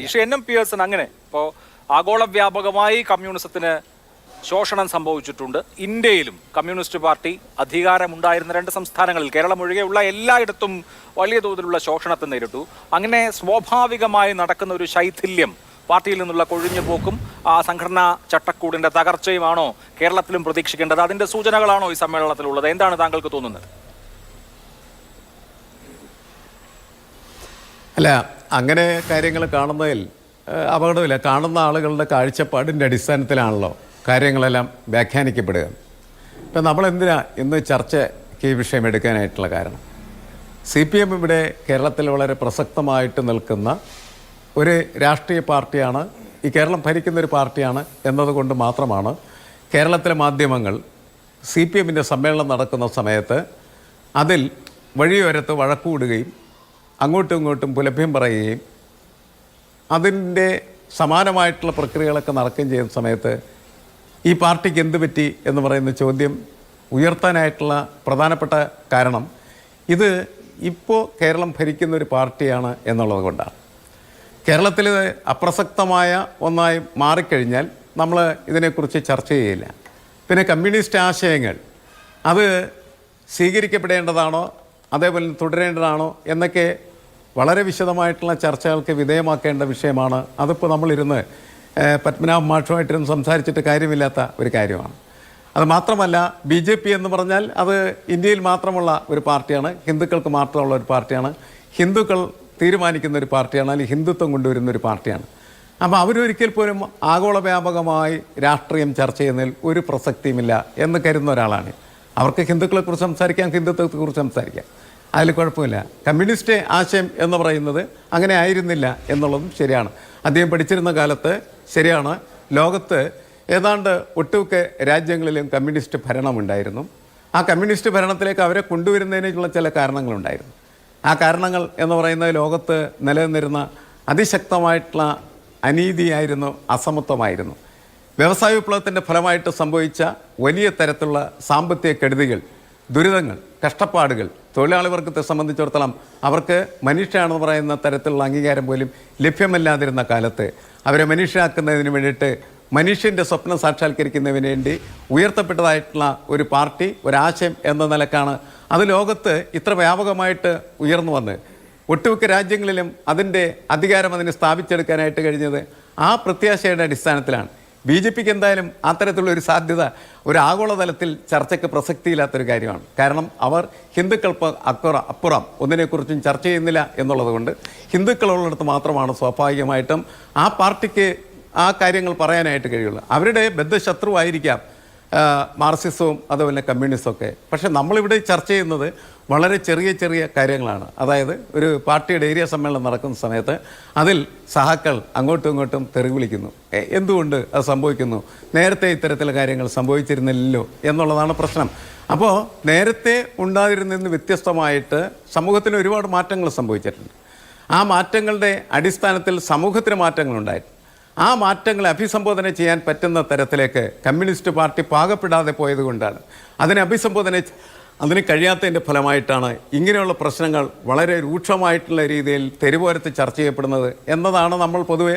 പക്ഷേ N M Pearson അങ്ങനെ ഇപ്പോൾ ആഗോള വ്യാപകമായി കമ്മ്യൂണിസത്തിന് ശോഷണം സംഭവിച്ചിട്ടുണ്ട്. ഇന്ത്യയിലും കമ്മ്യൂണിസ്റ്റ് പാർട്ടി അധികാരമുണ്ടായിരുന്ന രണ്ട് സംസ്ഥാനങ്ങളിൽ കേരളം ഒഴികെയുള്ള എല്ലായിടത്തും വലിയ തോതിലുള്ള ശോഷണത്തെ നേരിട്ടു. അങ്ങനെ സ്വാഭാവികമായി നടക്കുന്ന ഒരു ശൈഥില്യം പാർട്ടിയിൽ നിന്നുള്ള കൊഴിഞ്ഞുപോക്കും ആ സംഘടനാ ചട്ടക്കൂടിന്റെ തകർച്ചയുമാണോ കേരളത്തിലും പ്രതീക്ഷിക്കേണ്ടത്? അതിന്റെ സൂചനകളാണോ ഈ സമ്മേളനത്തിലുള്ളത്? എന്താണ് താങ്കൾക്ക് തോന്നുന്നത്? അല്ല അങ്ങനെ കാര്യങ്ങൾ കാണുന്നതിൽ അപകടമില്ല. കാണുന്ന ആളുകളുടെ കാഴ്ചപ്പാടിന്റെ അടിസ്ഥാനത്തിലാണല്ലോ കാര്യങ്ങളെല്ലാം വ്യാഖ്യാനിക്കപ്പെടുക. ഇപ്പം നമ്മളെന്തിനാ ഇന്ന് ചർച്ചയ്ക്ക് ഈ വിഷയം എടുക്കാനായിട്ടുള്ള കാരണം? സി പി എം ഇവിടെ കേരളത്തിൽ വളരെ പ്രസക്തമായിട്ട് നിൽക്കുന്ന ഒരു രാഷ്ട്രീയ പാർട്ടിയാണ് ഈ കേരളം ഭരിക്കുന്ന ഒരു പാർട്ടിയാണ് എന്നതുകൊണ്ട് മാത്രമാണ് കേരളത്തിലെ മാധ്യമങ്ങൾ സി പി എമ്മിന്റെ സമ്മേളനം നടക്കുന്ന സമയത്ത് അതിൽ വഴിയോരത്ത് വഴക്കൂടുകയും അങ്ങോട്ടും ഇങ്ങോട്ടും പുലഭ്യം പറയുകയും അതിന്റെ സമാനമായിട്ടുള്ള പ്രക്രിയകളൊക്കെ നടക്കുകയും ചെയ്യുന്ന സമയത്ത് ഈ പാർട്ടിക്ക് എന്ത് പറ്റി എന്ന് പറയുന്ന ചോദ്യം ഉയർത്താനായിട്ടുള്ള പ്രധാനപ്പെട്ട കാരണം ഇത് ഇപ്പോൾ കേരളം ഭരിക്കുന്ന ഒരു പാർട്ടിയാണ് എന്നുള്ളത് കൊണ്ടാണ്. കേരളത്തിൽ അപ്രസക്തമായ ഒന്നായി മാറിക്കഴിഞ്ഞാൽ നമ്മൾ ഇതിനെക്കുറിച്ച് ചർച്ച ചെയ്യില്ല. പിന്നെ കമ്മ്യൂണിസ്റ്റ് ആശയങ്ങൾ അത് സ്വീകരിക്കപ്പെടേണ്ടതാണോ അതേപോലെ തുടരേണ്ടതാണോ എന്നൊക്കെ വളരെ വിശദമായിട്ടുള്ള ചർച്ചകൾക്ക് വിധേയമാക്കേണ്ട വിഷയമാണ്. അതിപ്പോൾ നമ്മളിരുന്ന് പത്മനാഭ മാഷുമായിട്ടിരുന്ന് സംസാരിച്ചിട്ട് കാര്യമില്ലാത്ത ഒരു കാര്യമാണ്. അത് മാത്രമല്ല ബി ജെ പി എന്ന് പറഞ്ഞാൽ അത് ഇന്ത്യയിൽ മാത്രമുള്ള ഒരു പാർട്ടിയാണ് ഹിന്ദുക്കൾക്ക് മാത്രമുള്ള ഒരു പാർട്ടിയാണ് ഹിന്ദുക്കൾ തീരുമാനിക്കുന്ന ഒരു പാർട്ടിയാണ് അല്ലെങ്കിൽ ഹിന്ദുത്വം കൊണ്ടുവരുന്ന ഒരു പാർട്ടിയാണ്. അപ്പോൾ അവരൊരിക്കൽ പോലും ആഗോള വ്യാപകമായി രാഷ്ട്രീയം ചർച്ച ചെയ്യുന്നതിൽ ഒരു പ്രസക്തിയുമില്ല എന്ന് കരുതുന്ന ഒരാളാണ്. അവർക്ക് ഹിന്ദുക്കളെക്കുറിച്ച് സംസാരിക്കാം ഹിന്ദുത്വത്തെക്കുറിച്ച് സംസാരിക്കാം. അതിൽ കുഴപ്പമില്ല. കമ്മ്യൂണിസ്റ്റ് ആശയം എന്ന് പറയുന്നത് അങ്ങനെ ആയിരുന്നില്ല എന്നുള്ളതും ശരിയാണ്. അദ്ദേഹം പഠിച്ചിരുന്ന കാലത്ത് ശരിയാണ്. ലോകത്ത് ഏതാണ്ട് ഒട്ടുമിക്ക രാജ്യങ്ങളിലും കമ്മ്യൂണിസ്റ്റ് ഭരണമുണ്ടായിരുന്നു. ആ കമ്മ്യൂണിസ്റ്റ് ഭരണത്തിലേക്ക് അവരെ കൊണ്ടുവരുന്നതിനുള്ള ചില കാരണങ്ങളുണ്ടായിരുന്നു. ആ കാരണങ്ങൾ എന്ന് പറയുന്നത് ലോകത്ത് നിലനിന്നിരുന്ന അതിശക്തമായിട്ടുള്ള അനീതിയായിരുന്നു അസമത്വമായിരുന്നു. വ്യവസായ വിപ്ലവത്തിന്റെ ഫലമായിട്ട് സംഭവിച്ച വലിയ തരത്തിലുള്ള സാമ്പത്തിക കെടുതികൾ ദുരിതങ്ങൾ കഷ്ടപ്പാടുകൾ തൊഴിലാളി വർഗത്തെ സംബന്ധിച്ചിടത്തോളം അവർക്ക് മനുഷ്യയാണെന്ന് പറയുന്ന തരത്തിലുള്ള അംഗീകാരം പോലും ലഭ്യമല്ലാതിരുന്ന കാലത്ത് അവരെ മനുഷ്യരാക്കുന്നതിന് വേണ്ടിയിട്ട് മനുഷ്യന്റെ സ്വപ്നം സാക്ഷാത്കരിക്കുന്നതിന് വേണ്ടി ഉയർത്തപ്പെട്ടതായിട്ടുള്ള ഒരു പാർട്ടി ഒരാശയം എന്ന നിലക്കാണ് അത് ലോകത്ത് ഇത്ര വ്യാപകമായിട്ട് ഉയർന്നു വന്ന് ഒട്ടുമിക്ക രാജ്യങ്ങളിലും അതിന്റെ അധികാരം അതിന് സ്ഥാപിച്ചെടുക്കാനായിട്ട് കഴിഞ്ഞത് ആ പ്രത്യാശയുടെ അടിസ്ഥാനത്തിലാണ്. ബി ജെ പിക്ക് എന്തായാലും അത്തരത്തിലുള്ള ഒരു സാധ്യത ഒരു ആഗോളതലത്തിൽ ചർച്ചയ്ക്ക് പ്രസക്തിയില്ലാത്തൊരു കാര്യമാണ്. കാരണം അവർ ഹിന്ദുക്കൾക്ക് അക്കുറ അപ്പുറം ഒന്നിനെക്കുറിച്ചും ചർച്ച ചെയ്യുന്നില്ല എന്നുള്ളതുകൊണ്ട് ഹിന്ദുക്കളുള്ളിടത്ത് മാത്രമാണ് സ്വാഭാവികമായിട്ടും ആ പാർട്ടിക്ക് ആ കാര്യങ്ങൾ പറയാനായിട്ട് കഴിയുള്ളൂ. അവരുടെ ബദ്ധശത്രുവായിരിക്കാം ആ, മാർക്സിസവും അതുപോലെ കമ്മ്യൂണിസവും ഒക്കെ പക്ഷെ നമ്മളിവിടെ ചർച്ച ചെയ്യുന്നത് വളരെ ചെറിയ ചെറിയ കാര്യങ്ങളാണ്. അതായത് ഒരു പാർട്ടിയുടെ ഏരിയ സമ്മേളനം നടക്കുന്ന സമയത്ത് അതിൽ സഹാക്കൾ അങ്ങോട്ടും ഇങ്ങോട്ടും തെറി വിളിക്കുന്നു. എന്തുകൊണ്ട് അത് സംഭവിക്കുന്നു? നേരത്തെ ഇത്തരത്തിലുള്ള കാര്യങ്ങൾ സംഭവിച്ചിരുന്നില്ലല്ലോ എന്നുള്ളതാണ് പ്രശ്നം. അപ്പോൾ നേരത്തെ ഉണ്ടായിരുന്നതിന് വ്യത്യസ്തമായിട്ട് സമൂഹത്തിന് ഒരുപാട് മാറ്റങ്ങൾ സംഭവിച്ചിട്ടുണ്ട്. ആ മാറ്റങ്ങളുടെ അടിസ്ഥാനത്തിൽ സമൂഹത്തിന് മാറ്റങ്ങളുണ്ടായിരുന്നു ആ മാറ്റങ്ങളെ അഭിസംബോധന ചെയ്യാൻ പറ്റുന്ന തരത്തിലേക്ക് കമ്മ്യൂണിസ്റ്റ് പാർട്ടി പാകപ്പെടാതെ പോയത് കൊണ്ടാണ്. അതിനെ അഭിസംബോധന അതിന് കഴിയാത്തതിന്റെ ഫലമായിട്ടാണ് ഇങ്ങനെയുള്ള പ്രശ്നങ്ങൾ വളരെ രൂക്ഷമായിട്ടുള്ള രീതിയിൽ തെരുവോരത്ത് ചർച്ച ചെയ്യപ്പെടുന്നത് എന്നതാണ് നമ്മൾ പൊതുവെ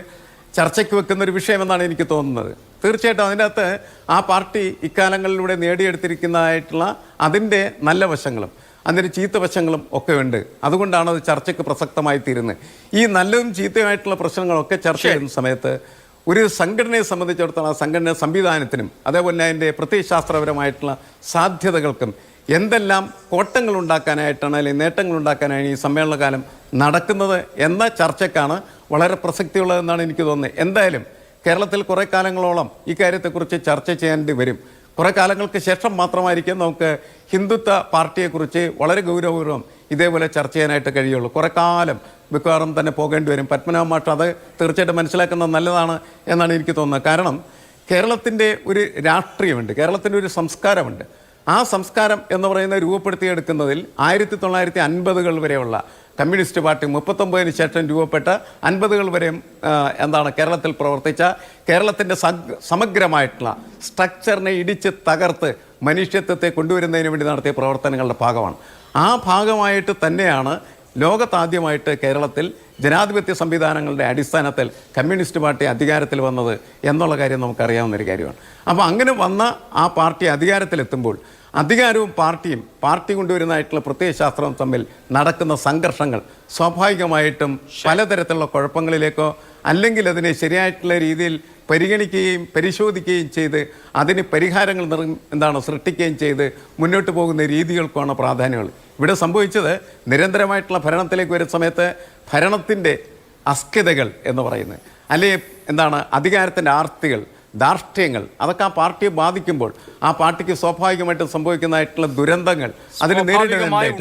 ചർച്ചയ്ക്ക് വെക്കുന്ന ഒരു വിഷയമെന്നാണ് എനിക്ക് തോന്നുന്നത്. തീർച്ചയായിട്ടും അതിന്റെ ആ പാർട്ടി ഇക്കാലങ്ങളിലൂടെ നേടിയെടുത്തിരിക്കുന്നതായിട്ടുള്ള അതിന്റെ നല്ല വശങ്ങളും. അതിന്റെ ചീത്ത വശങ്ങളും ഒക്കെ ഉണ്ട്. അതുകൊണ്ടാണ് അത് ചർച്ചയ്ക്ക് പ്രസക്തമായി തീരുന്നത്. ഈ നല്ലതും ചീത്തയുമായിട്ടുള്ള പ്രശ്നങ്ങളൊക്കെ ചർച്ച ചെയ്യുന്ന സമയത്ത് ഒരു സംഘടനയെ സംബന്ധിച്ചിടത്തോളം ആ സംഘടന സംവിധാനത്തിനും അതേപോലെ അതിന്റെ പ്രത്യയശാസ്ത്രപരമായിട്ടുള്ള സാധ്യതകൾക്കും എന്തെല്ലാം കോട്ടങ്ങൾ ഉണ്ടാക്കാനായിട്ടാണ് അല്ലെങ്കിൽ നേട്ടങ്ങൾ ഉണ്ടാക്കാനാണ് ഈ സമ്മേളനകാലം നടക്കുന്നത് എന്ന ചർച്ചയ്ക്കാണ് വളരെ പ്രസക്തിയുള്ളതെന്നാണ് എനിക്ക് തോന്നുന്നത്. എന്തായാലും കേരളത്തിൽ കുറേ കാലങ്ങളോളം ഇക്കാര്യത്തെക്കുറിച്ച് കാര്യത്തെക്കുറിച്ച് ചർച്ച ചെയ്യേണ്ടി വരും. കുറേ കാലങ്ങൾക്ക് ശേഷം മാത്രമായിരിക്കും നമുക്ക് ഹിന്ദുത്വ പാർട്ടിയെക്കുറിച്ച് വളരെ ഗൗരവപൂർവം ഇതേപോലെ ചർച്ച ചെയ്യാനായിട്ട് കഴിയുള്ളൂ. കുറേ കാലം മിക്കവാറും തന്നെ പോകേണ്ടി വരും. പത്മനാഭ മാഷ് അത് തീർച്ചയായിട്ടും മനസ്സിലാക്കുന്നത് നല്ലതാണ് എന്നാണ് എനിക്ക് തോന്നുന്നത്. കാരണം കേരളത്തിന്റെ ഒരു രാഷ്ട്രീയമുണ്ട് കേരളത്തിന്റെ ഒരു സംസ്കാരമുണ്ട്. ആ സംസ്കാരം എന്ന് പറയുന്നത് രൂപപ്പെടുത്തിയെടുക്കുന്നതിൽ ആയിരത്തി തൊള്ളായിരത്തി അൻപതുകൾ വരെയുള്ള കമ്മ്യൂണിസ്റ്റ് പാർട്ടി മുപ്പത്തൊമ്പതിന് ശേഷം രൂപപ്പെട്ട അൻപതുകൾ വരെയും ആ, എന്താണ് കേരളത്തിൽ പ്രവർത്തിച്ച കേരളത്തിന്റെ സമഗ്രമായിട്ടുള്ള സ്ട്രക്ചറിനെ ഇടിച്ച് തകർത്ത് മനുഷ്യത്വത്തെ കൊണ്ടുവരുന്നതിന് വേണ്ടി നടത്തിയ പ്രവർത്തനങ്ങളുടെ ഭാഗമാണ്. ആ ഭാഗമായിട്ട് തന്നെയാണ് ലോകത്താദ്യമായിട്ട് കേരളത്തിൽ ജനാധിപത്യ സംവിധാനങ്ങളുടെ അടിസ്ഥാനത്തിൽ കമ്മ്യൂണിസ്റ്റ് പാർട്ടി അധികാരത്തിൽ വന്നത് എന്നുള്ള കാര്യം നമുക്കറിയാവുന്ന ഒരു കാര്യമാണ്. അപ്പോൾ അങ്ങനെ വന്ന ആ പാർട്ടി അധികാരത്തിലെത്തുമ്പോൾ അധികാരവും പാർട്ടിയും പാർട്ടി കൊണ്ടുവരുന്നതായിട്ടുള്ള പ്രത്യയശാസ്ത്രവും തമ്മിൽ നടക്കുന്ന സംഘർഷങ്ങൾ സ്വാഭാവികമായിട്ടും പലതരത്തിലുള്ള കുഴപ്പങ്ങളിലേക്കോ അല്ലെങ്കിൽ അതിനെ ശരിയായിട്ടുള്ള രീതിയിൽ പരിഗണിക്കുകയും പരിശോധിക്കുകയും ചെയ്ത് അതിന് പരിഹാരങ്ങൾ നിർ എന്താണ് സൃഷ്ടിക്കുകയും ചെയ്ത് മുന്നോട്ട് പോകുന്ന രീതികൾക്കാണ് പ്രാധാന്യങ്ങൾ. ഇവിടെ സംഭവിച്ചത് നിരന്തരമായിട്ടുള്ള ഭരണത്തിലേക്ക് വരുന്ന സമയത്ത് ഭരണത്തിന്റെ അസ്ഥിതകൾ എന്ന് പറയുന്നത്. അല്ലെങ്കിൽ എന്താണ് അധികാരത്തിന്റെ ആർത്തികൾ. ധാർഷ്ട്യങ്ങൾ അതൊക്കെ ആ പാർട്ടിയെ ബാധിക്കുമ്പോൾ ആ പാർട്ടിക്ക് സ്വാഭാവികമായിട്ടും സംഭവിക്കുന്നതായിട്ടുള്ള ദുരന്തങ്ങൾ അതിന് സ്വാഭാവികമായി